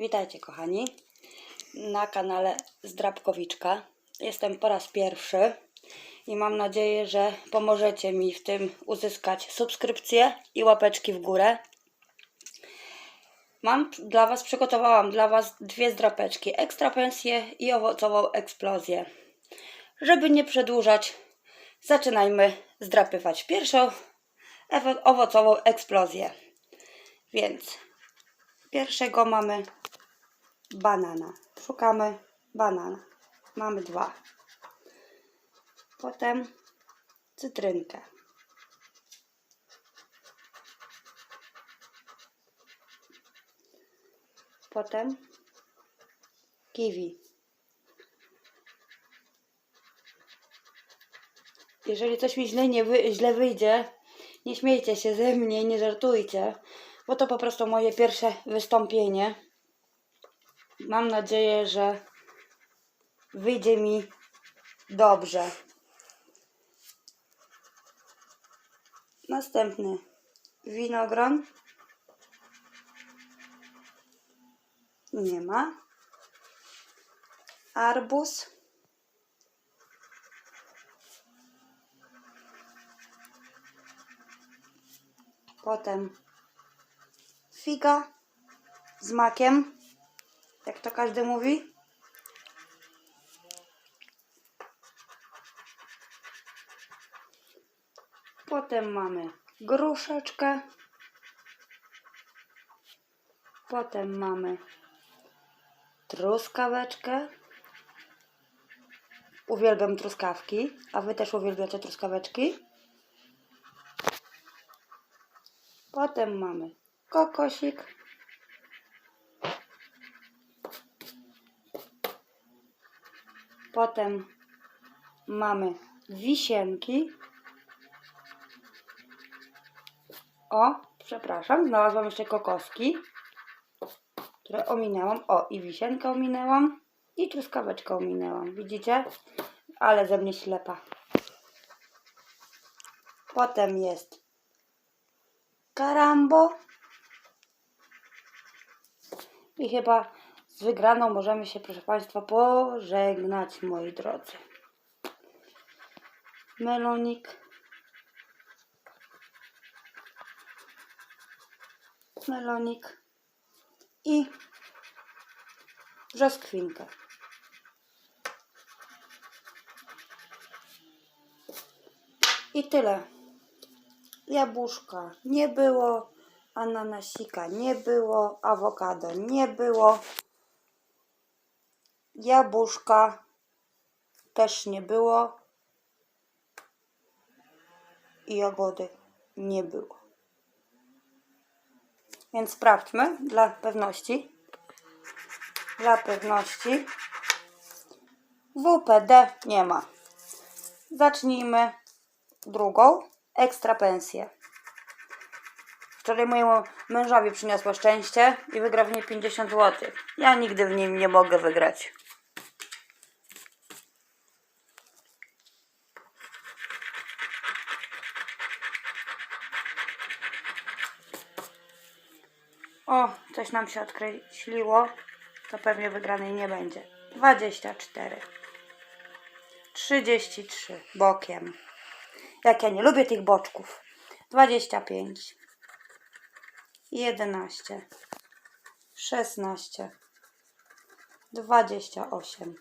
Witajcie kochani na kanale Zdrabkowiczka. Jestem po raz pierwszy i mam nadzieję, że pomożecie mi w tym uzyskać subskrypcję i łapeczki w górę. Mam dla Was, przygotowałam dla Was dwie zdrapeczki, ekstra pensję i owocową eksplozję. Żeby nie przedłużać, zaczynajmy zdrapywać pierwszą owocową eksplozję. Więc pierwszego mamy banana. Szukamy banana. Mamy dwa. Potem cytrynkę. Potem kiwi. Jeżeli coś mi źle, nie wy, źle wyjdzie, nie śmiejcie się ze mnie, nie żartujcie, bo to po prostu moje pierwsze wystąpienie. Mam nadzieję, że wyjdzie mi dobrze. Następny winogron. Nie ma. Arbuz. Potem figa z makiem, jak to każdy mówi. Potem mamy gruszeczkę. Potem mamy truskaweczkę. Uwielbiam truskawki, a wy też uwielbiacie truskaweczki. Potem mamy kokosik. Potem mamy wisienki. O, przepraszam, znalazłam jeszcze kokoski, które ominęłam. O, i wisienkę ominęłam, i truskaweczkę ominęłam. Widzicie? Ale ze mnie ślepa. Potem jest karambo. I chyba z wygraną możemy się, proszę Państwa, pożegnać, moi drodzy. Melonik. Melonik. I brzoskwinkę. I tyle. Jabłuszka nie było, ananasika nie było, awokado nie było, jabłuszka też nie było i jagody nie było. Więc sprawdźmy dla pewności. Dla pewności. WPD nie ma. Zacznijmy drugą. Ekstra pensję. Wczoraj mojemu mężowi przyniosło szczęście i wygrał w niej 50 zł. Ja nigdy w nim nie mogę wygrać. O, coś nam się odkreśliło. To pewnie wygranej nie będzie. 24. 33 bokiem. Jak ja nie lubię tych boczków. 25. 11. 16. 28.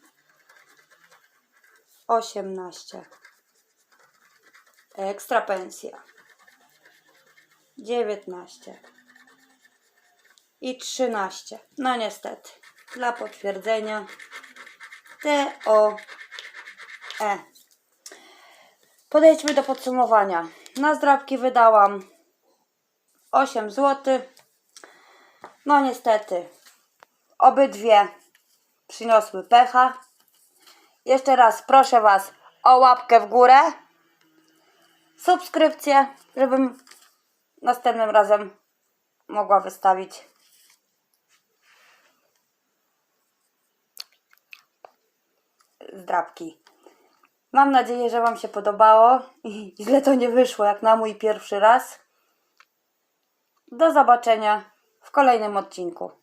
18. Ekstra pensja. 19 i 13. No niestety, dla potwierdzenia T, O, E. Podejdźmy do podsumowania. Na zdrabki wydałam 8 zł. No niestety, obydwie przyniosły pecha. Jeszcze raz proszę Was o łapkę w górę, subskrypcję, żebym następnym razem mogła wystawić zdrabki. Mam nadzieję, że Wam się podobało i źle to nie wyszło jak na mój pierwszy raz. Do zobaczenia w kolejnym odcinku.